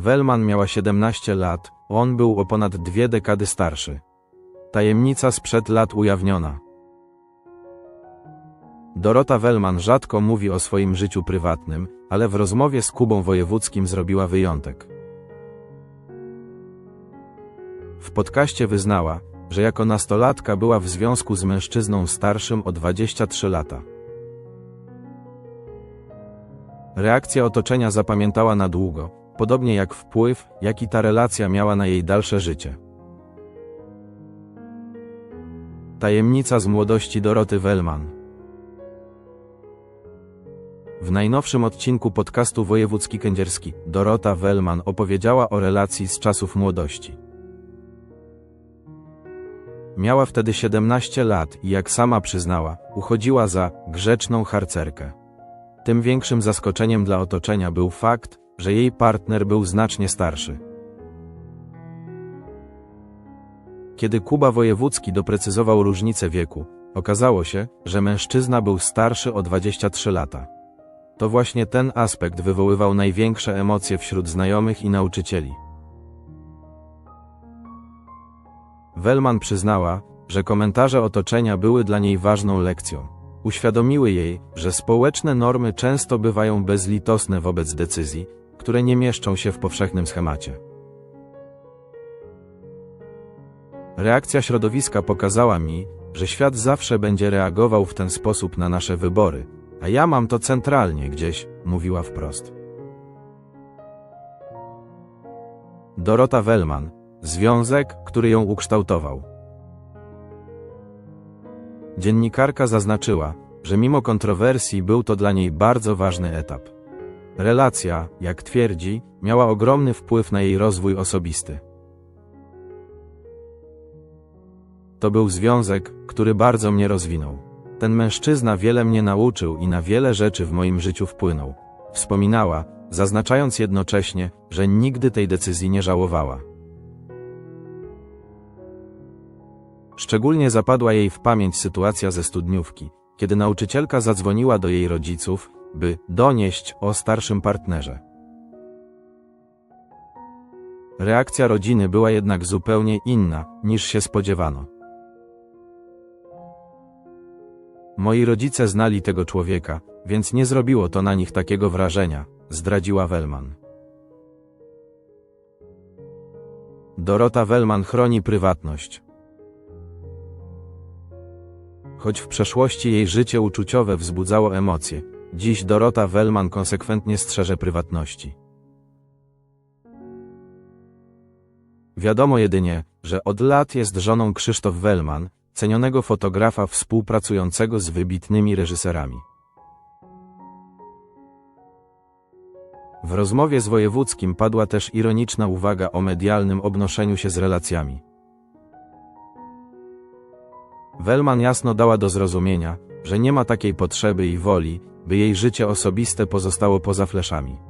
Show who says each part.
Speaker 1: Wellman miała 17 lat, on był o ponad dwie dekady starszy. Tajemnica sprzed lat ujawniona. Dorota Wellman rzadko mówi o swoim życiu prywatnym, ale w rozmowie z Kubą Wojewódzkim zrobiła wyjątek. W podcaście wyznała, że jako nastolatka była w związku z mężczyzną starszym o 23 lata. Reakcja otoczenia zapamiętała na długo, podobnie jak wpływ, jaki ta relacja miała na jej dalsze życie. Tajemnica z młodości Doroty Wellman. W najnowszym odcinku podcastu Wojewódzki Kędzierski Dorota Wellman opowiedziała o relacji z czasów młodości. Miała wtedy 17 lat i jak sama przyznała, uchodziła za grzeczną harcerkę. Tym większym zaskoczeniem dla otoczenia był fakt, że jej partner był znacznie starszy. Kiedy Kuba Wojewódzki doprecyzował różnicę wieku, okazało się, że mężczyzna był starszy o 23 lata. To właśnie ten aspekt wywoływał największe emocje wśród znajomych i nauczycieli. Wellman przyznała, że komentarze otoczenia były dla niej ważną lekcją. Uświadomiły jej, że społeczne normy często bywają bezlitosne wobec decyzji, które nie mieszczą się w powszechnym schemacie. Reakcja środowiska pokazała mi, że świat zawsze będzie reagował w ten sposób na nasze wybory, a ja mam to centralnie gdzieś, mówiła wprost. Dorota Wellman, związek, który ją ukształtował. Dziennikarka zaznaczyła, że mimo kontrowersji był to dla niej bardzo ważny etap. Relacja, jak twierdzi, miała ogromny wpływ na jej rozwój osobisty. To był związek, który bardzo mnie rozwinął. Ten mężczyzna wiele mnie nauczył i na wiele rzeczy w moim życiu wpłynął. Wspominała, zaznaczając jednocześnie, że nigdy tej decyzji nie żałowała. Szczególnie zapadła jej w pamięć sytuacja ze studniówki, kiedy nauczycielka zadzwoniła do jej rodziców, by donieść o starszym partnerze. Reakcja rodziny była jednak zupełnie inna, niż się spodziewano. Moi rodzice znali tego człowieka, więc nie zrobiło to na nich takiego wrażenia, zdradziła Wellman. Dorota Wellman chroni prywatność. Choć w przeszłości jej życie uczuciowe wzbudzało emocje, dziś Dorota Wellman konsekwentnie strzeże prywatności. Wiadomo jedynie, że od lat jest żoną Krzysztof Wellman, cenionego fotografa współpracującego z wybitnymi reżyserami. W rozmowie z Wojewódzkim padła też ironiczna uwaga o medialnym obnoszeniu się z relacjami. Wellman jasno dała do zrozumienia, że nie ma takiej potrzeby i woli, by jej życie osobiste pozostało poza fleszami.